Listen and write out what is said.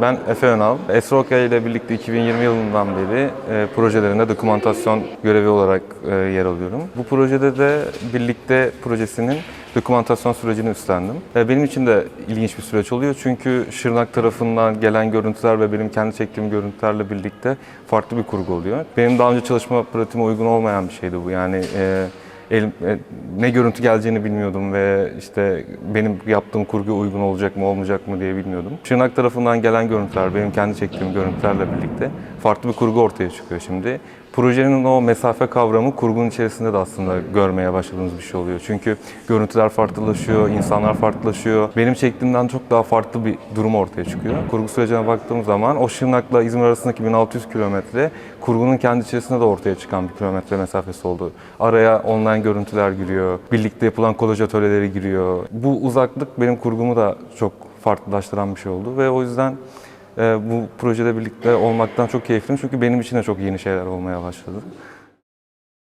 Ben Efe Önal. Esroka ile birlikte 2020 yılından beri e, projelerinde dokümantasyon görevi olarak e, yer alıyorum. Bu projede de birlikte projesinin dokümantasyon sürecini üstlendim. E, benim için de ilginç bir süreç oluyor çünkü Şırnak tarafından gelen görüntüler ve benim kendi çektiğim görüntülerle birlikte farklı bir kurgu oluyor. Benim daha önce çalışma pratiğime uygun olmayan bir şeydi bu. Yani e, elim, e, ne görüntü geleceğini bilmiyordum ve işte benim yaptığım kurgu uygun olacak mı olmayacak mı diye bilmiyordum. Şırnak tarafından gelen görüntüler, benim kendi çektiğim görüntülerle birlikte farklı bir kurgu ortaya çıkıyor şimdi. Projenin o mesafe kavramı kurgunun içerisinde de aslında görmeye başladığımız bir şey oluyor. Çünkü görüntüler farklılaşıyor, insanlar farklılaşıyor. Benim çektiğimden çok daha farklı bir durum ortaya çıkıyor. Kurgu sürecine baktığım zaman o Şırnak'la İzmir arasındaki 1600 kilometre kurgunun kendi içerisinde de ortaya çıkan bir kilometre mesafesi oldu. Araya online görüntüler giriyor, birlikte yapılan kolaj atölyeleri giriyor. Bu uzaklık benim kurgumu da çok farklılaştıran bir şey oldu ve o yüzden bu projede birlikte olmaktan çok keyifliyim çünkü benim için de çok yeni şeyler olmaya başladı.